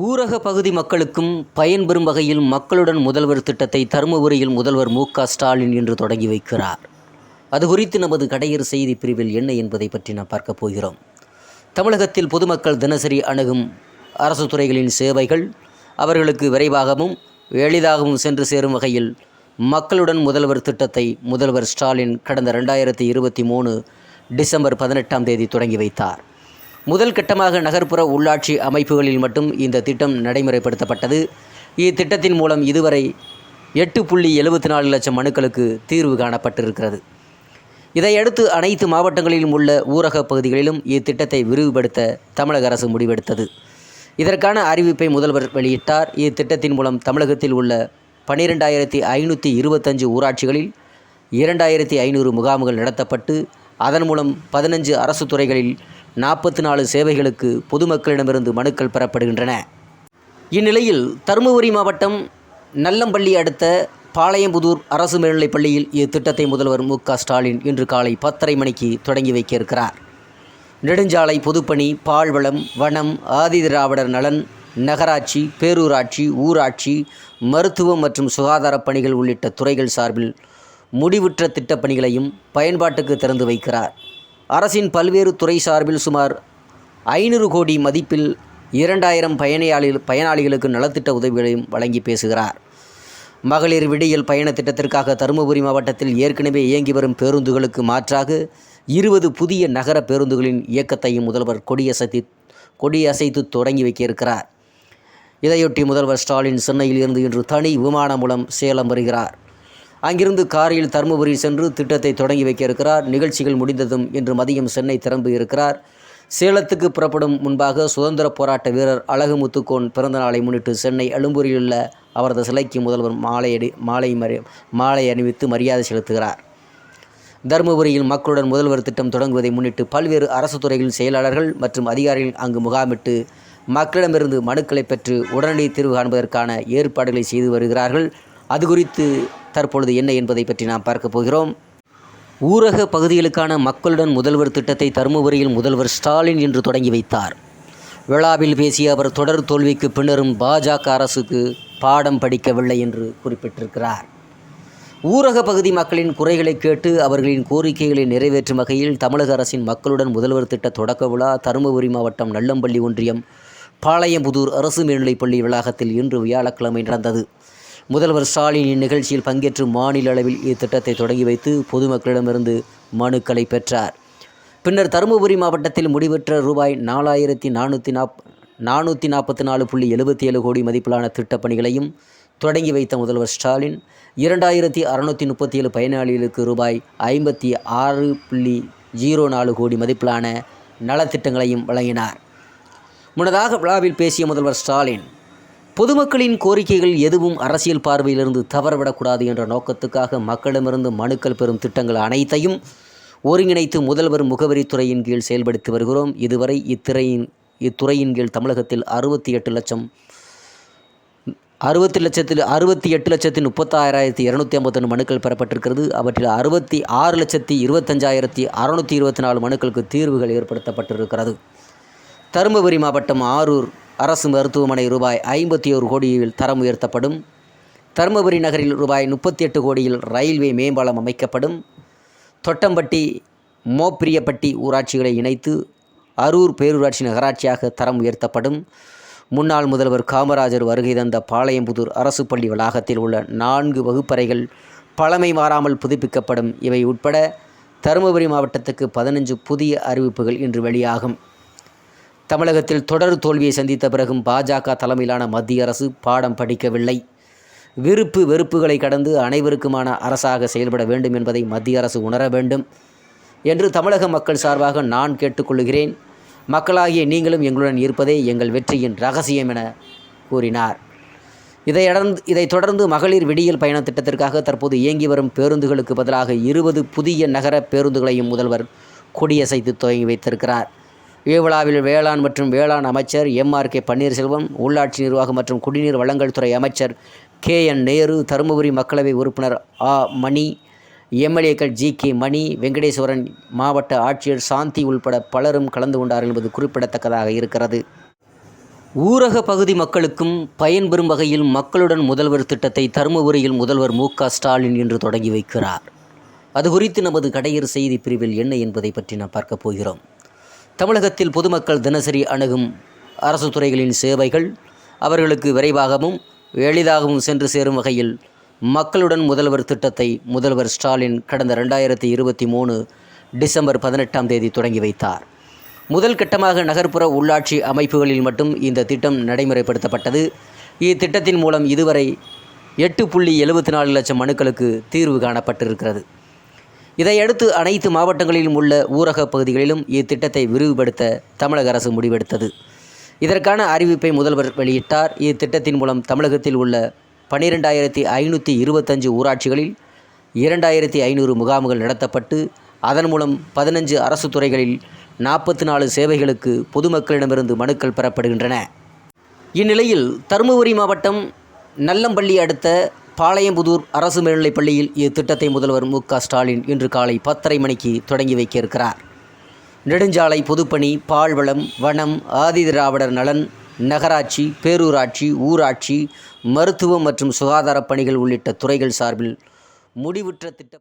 ஊரக பகுதி மக்களுக்கும் பயன்பெறும் வகையில் மக்களுடன் முதல்வர் திட்டத்தை தருமபுரியில் முதல்வர் மு ஸ்டாலின் இன்று தொடங்கி வைக்கிறார். அது குறித்து நமது கடையர் செய்தி பிரிவில் என்ன என்பதை பற்றி நாம் பார்க்க போகிறோம். தமிழகத்தில் பொதுமக்கள் தினசரி அணுகும் அரசு துறைகளின் சேவைகள் அவர்களுக்கு விரைவாகவும் எளிதாகவும் சென்று சேரும் வகையில் மக்களுடன் முதல்வர் திட்டத்தை முதல்வர் ஸ்டாலின் கடந்த ரெண்டாயிரத்தி இருபத்தி மூணு டிசம்பர் பதினெட்டாம் தேதி தொடங்கி வைத்தார். முதல் கட்டமாக நகர்ப்புற உள்ளாட்சி அமைப்புகளில் மட்டும் இந்த திட்டம் நடைமுறைப்படுத்தப்பட்டது. இத்திட்டத்தின் மூலம் இதுவரை எட்டு புள்ளி எழுபத்தி நாலு லட்சம் மனுக்களுக்கு தீர்வு காணப்பட்டிருக்கிறது. இதையடுத்து அனைத்து மாவட்டங்களிலும் உள்ள ஊரக பகுதிகளிலும் இத்திட்டத்தை விரிவுபடுத்த தமிழக அரசு முடிவெடுத்தது. இதற்கான அறிவிப்பை முதல்வர் வெளியிட்டார். இத்திட்டத்தின் மூலம் தமிழகத்தில் உள்ள பன்னிரெண்டாயிரத்தி ஐநூற்றி இருபத்தஞ்சு ஊராட்சிகளில் இரண்டாயிரத்தி ஐநூறு முகாம்கள் நடத்தப்பட்டு அதன் மூலம் பதினஞ்சு அரசு துறைகளில் நாற்பத்தி நாலு சேவைகளுக்கு பொதுமக்களிடமிருந்து மனுக்கள் பெறப்படுகின்றன. இந்நிலையில் தருமபுரி மாவட்டம் நல்லம்பள்ளி அடுத்த பாளையம்புதூர் அரசு மேல்நிலைப் பள்ளியில் இத்திட்டத்தை முதல்வர் மு க ஸ்டாலின் இன்று காலை பத்தரை மணிக்கு தொடங்கி வைக்க இருக்கிறார் நெடுஞ்சாலை பொதுப்பணி பால்வளம் வனம் ஆதிதிராவிடர் நலன் நகராட்சி பேரூராட்சி ஊராட்சி மருத்துவம் மற்றும் சுகாதாரப் பணிகள் உள்ளிட்ட துறைகள் சார்பில் முடிவுற்ற திட்டப்பணிகளையும் பயன்பாட்டுக்கு திறந்து வைக்கிறார். அரசின் பல்வேறு துறை சார்பில் சுமார் ஐநூறு கோடி மதிப்பில் இரண்டாயிரம் பயணியாளி பயனாளிகளுக்கு நலத்திட்ட உதவிகளையும் வழங்கி பேசுகிறார். மகளிர் விடியல் பயண திட்டத்திற்காக தருமபுரி மாவட்டத்தில் ஏற்கனவே இயங்கி வரும் பேருந்துகளுக்கு மாற்றாக இருபது புதிய நகர பேருந்துகளின் இயக்கத்தையும் முதல்வர் கொடியசைத்து கொடியசைத்து தொடங்கி வைக்க இருக்கிறார் இதையொட்டி முதல்வர் ஸ்டாலின் சென்னையில் இருந்து இன்று தனி விமானம் மூலம் சேலம் வருகிறார். அங்கிருந்து காரில் தருமபுரி சென்று திட்டத்தை தொடங்கி வைக்க இருக்கிறார் நிகழ்ச்சிகள் முடிந்ததும் இன்று மதியம் சென்னை திரும்ப இருக்கிறார். சேலத்துக்கு புறப்படும் முன்பாக சுதந்திர போராட்ட வீரர் அழகு முத்துக்கோன் பிறந்த நாளை முன்னிட்டு சென்னை எழும்பூரில் உள்ள அவரது சிலைக்கு முதல்வர் மாலையடி மாலை மறி மாலை அணிவித்து மரியாதை செலுத்துகிறார். தருமபுரியில் மக்களுடன் முதல்வர் திட்டம் தொடங்குவதை முன்னிட்டு பல்வேறு அரசு துறைகளின் செயலாளர்கள் மற்றும் அதிகாரிகள் அங்கு முகாமிட்டு மக்களிடமிருந்து மனுக்களை பெற்று உடனடி தீர்வு காண்பதற்கான ஏற்பாடுகளை செய்து வருகிறார்கள். அது குறித்து தற்பொழுது என்ன என்பதை பற்றி நாம் பார்க்க போகிறோம். ஊரக பகுதிகளுக்கான மக்களுடன் முதல்வர் திட்டத்தை தருமபுரியில் முதல்வர் ஸ்டாலின் இன்று தொடங்கி வைத்தார். விழாவில் பேசிய அவர் தொடர் தோல்விக்கு பின்னரும் பாஜக அரசுக்கு பாடம் படிக்கவில்லை என்று குறிப்பிட்டிருக்கிறார். ஊரக பகுதி மக்களின் குறைகளை கேட்டு அவர்களின் கோரிக்கைகளை நிறைவேற்றும் வகையில் தமிழக அரசின் மக்களுடன் முதல்வர் திட்ட தொடக்க விழா தருமபுரி மாவட்டம் நல்லம்பள்ளி ஒன்றியம் பாளையம்புதூர் அரசு மேல்நிலைப்பள்ளி வளாகத்தில் இன்று வியாழக்கிழமை நடந்தது. முதல்வர் ஸ்டாலின் இந்நிகழ்ச்சியில் பங்கேற்று மாநில அளவில் இத்திட்டத்தை தொடங்கி வைத்து பொதுமக்களிடமிருந்து மனுக்களை பெற்றார். பின்னர் தருமபுரி மாவட்டத்தில் முடிவற்ற ரூபாய் நாலாயிரத்தி நானூற்றி நாப் நானூற்றி நாற்பத்தி நாலு புள்ளி எழுபத்தி ஏழு கோடி மதிப்பிலான திட்டப்பணிகளையும் தொடங்கி வைத்த முதல்வர் ஸ்டாலின் இரண்டாயிரத்தி அறுநூற்றி முப்பத்தி ஏழு பயனாளிகளுக்கு ரூபாய் ஐம்பத்தி ஆறு புள்ளி ஜீரோ நாலு கோடி மதிப்பிலான நலத்திட்டங்களையும் வழங்கினார். முன்னதாக விழாவில் பேசிய முதல்வர் ஸ்டாலின் பொதுமக்களின் கோரிக்கைகள் எதுவும் அரசியல் பார்வையிலிருந்து தவறவிடக்கூடாது என்ற நோக்கத்துக்காக மக்களிடமிருந்து மனுக்கள் பெறும் திட்டங்கள் அனைத்தையும் ஒருங்கிணைத்து முதல்வர் முகவரித்துறையின் கீழ் செயல்படுத்தி வருகிறோம். இதுவரை இத்துறையின் இத்துறையின் கீழ் தமிழகத்தில் அறுபத்தி எட்டு லட்சம் அறுபத்தி லட்சத்தில் அறுபத்தி எட்டு லட்சத்தி முப்பத்தாயிரத்தி இரநூத்தி ஐம்பத்தொன்று மனுக்கள் பெறப்பட்டிருக்கிறது. அவற்றில் அறுபத்தி ஆறு லட்சத்தி இருபத்தஞ்சாயிரத்தி அறுநூற்றி இருபத்தி நாலு மனுக்களுக்கு தீர்வுகள் ஏற்படுத்தப்பட்டிருக்கிறது. தருமபுரி மாவட்டம் ஆரூர் அரசு மருத்துவமனை ரூபாய் ஐம்பத்தி ஒரு கோடியில் தரம் உயர்த்தப்படும். தருமபுரி நகரில் ரூபாய் முப்பத்தி எட்டு கோடியில் ரயில்வே மேம்பாலம் அமைக்கப்படும். தொட்டம்பட்டி மோப்பிரியப்பட்டி ஊராட்சிகளை இணைத்து அரூர் பேரூராட்சி நகராட்சியாக தரம் உயர்த்தப்படும். முன்னாள் முதல்வர் காமராஜர் வருகை தந்த பாளையம்புதூர் அரசு பள்ளி வளாகத்தில் உள்ள நான்கு வகுப்பறைகள் பழமை மாறாமல் புதுப்பிக்கப்படும். இவை உட்பட தருமபுரி மாவட்டத்துக்கு பதினஞ்சு புதிய அறிவிப்புகள் இன்று வெளியாகும். தமிழகத்தில் தொடர் தோல்வியை சந்தித்த பிறகும் பாஜக தலைமையிலான மத்திய அரசு பாடம் படிக்கவில்லை. விருப்பு வெறுப்புகளை கடந்து அனைவருக்குமான அரசாக செயல்பட வேண்டும் என்பதை மத்திய அரசு உணர வேண்டும் என்று தமிழக மக்கள் சார்பாக நான் கேட்டுக்கொள்கிறேன். மக்களாகிய நீங்களும் எங்களுடன் இருப்பதே எங்கள் வெற்றியின் ரகசியம் என கூறினார். இதையடர்ந்து இதைத் தொடர்ந்து மகளிர் விடியல் பயண திட்டத்திற்காக தற்போது இயங்கி வரும் பேருந்துகளுக்கு பதிலாக இருபது புதிய நகர பேருந்துகளையும் முதல்வர் கொடியசைத்து துவங்கி வைத்திருக்கிறார். இவ்விழாவில் வேளாண் மற்றும் வேளாண் அமைச்சர் எம்ஆர் கே பன்னீர்செல்வம் உள்ளாட்சி நிர்வாகம் மற்றும் குடிநீர் வழங்கல் துறை அமைச்சர் கே என் நேரு தருமபுரி மக்களவை உறுப்பினர் ஆ மணி எம்எல்ஏக்கள் ஜி கே மணி வெங்கடேஸ்வரன் மாவட்ட ஆட்சியர் சாந்தி உள்பட பலரும் கலந்து கொண்டார்கள் என்பது குறிப்பிடத்தக்கதாக இருக்கிறது. ஊரக பகுதி மக்களுக்கும் பயன்பெறும் வகையில் மக்களுடன் முதல்வர் திட்டத்தை தருமபுரியில் முதல்வர் மு ஸ்டாலின் இன்று தொடங்கி வைக்கிறார். அது குறித்து நமது கடையர் செய்தி பிரிவில் என்ன என்பதை பற்றி நாம் பார்க்க போகிறோம். தமிழகத்தில் பொதுமக்கள் தினசரி அணுகும் அரசு துறைகளின் சேவைகள் அவர்களுக்கு விரைவாகவும் எளிதாகவும் சென்று சேரும் வகையில் மக்களுடன் முதல்வர் திட்டத்தை முதல்வர் ஸ்டாலின் கடந்த ரெண்டாயிரத்தி இருபத்தி மூணு டிசம்பர் பதினெட்டாம் தேதி தொடங்கி வைத்தார். முதல் கட்டமாக நகர்ப்புற உள்ளாட்சி அமைப்புகளில் மட்டும் இந்த திட்டம் நடைமுறைப்படுத்தப்பட்டது. இத்திட்டத்தின் மூலம் இதுவரை எட்டு புள்ளி எழுபத்தி நாலு லட்சம் மனுக்களுக்கு தீர்வு காணப்பட்டிருக்கிறது. இதையடுத்து அனைத்து மாவட்டங்களிலும் உள்ள ஊரக பகுதிகளிலும் இத்திட்டத்தை விரிவுபடுத்த தமிழக அரசு முடிவெடுத்தது. இதற்கான அறிவிப்பை முதல்வர் வெளியிட்டார். இத்திட்டத்தின் மூலம் தமிழகத்தில் உள்ள பன்னிரெண்டாயிரத்தி ஐநூற்றி இருபத்தஞ்சு ஊராட்சிகளில் இரண்டாயிரத்தி ஐநூறு முகாம்கள் நடத்தப்பட்டு அதன் மூலம் பதினஞ்சு அரசு துறைகளில் நாற்பத்தி நாலு சேவைகளுக்கு பொதுமக்களிடமிருந்து மனுக்கள் பெறப்படுகின்றன. இந்நிலையில் தருமபுரி மாவட்டம் நல்லம்பள்ளி அடுத்த பாளையம்புதூர் அரசு மேல்நிலைப் பள்ளியில் இத்திட்டத்தை முதல்வர் மு க ஸ்டாலின் இன்று காலை பத்தரை மணிக்கு தொடங்கி வைக்க இருக்கிறார் நெடுஞ்சாலை பொதுப்பணி பால்வளம் வனம் ஆதிதிராவிடர் நலன் நகராட்சி பேரூராட்சி ஊராட்சி மருத்துவம் மற்றும் சுகாதாரப் பணிகள் உள்ளிட்ட துறைகள் சார்பில் முடிவுற்ற திட்டம்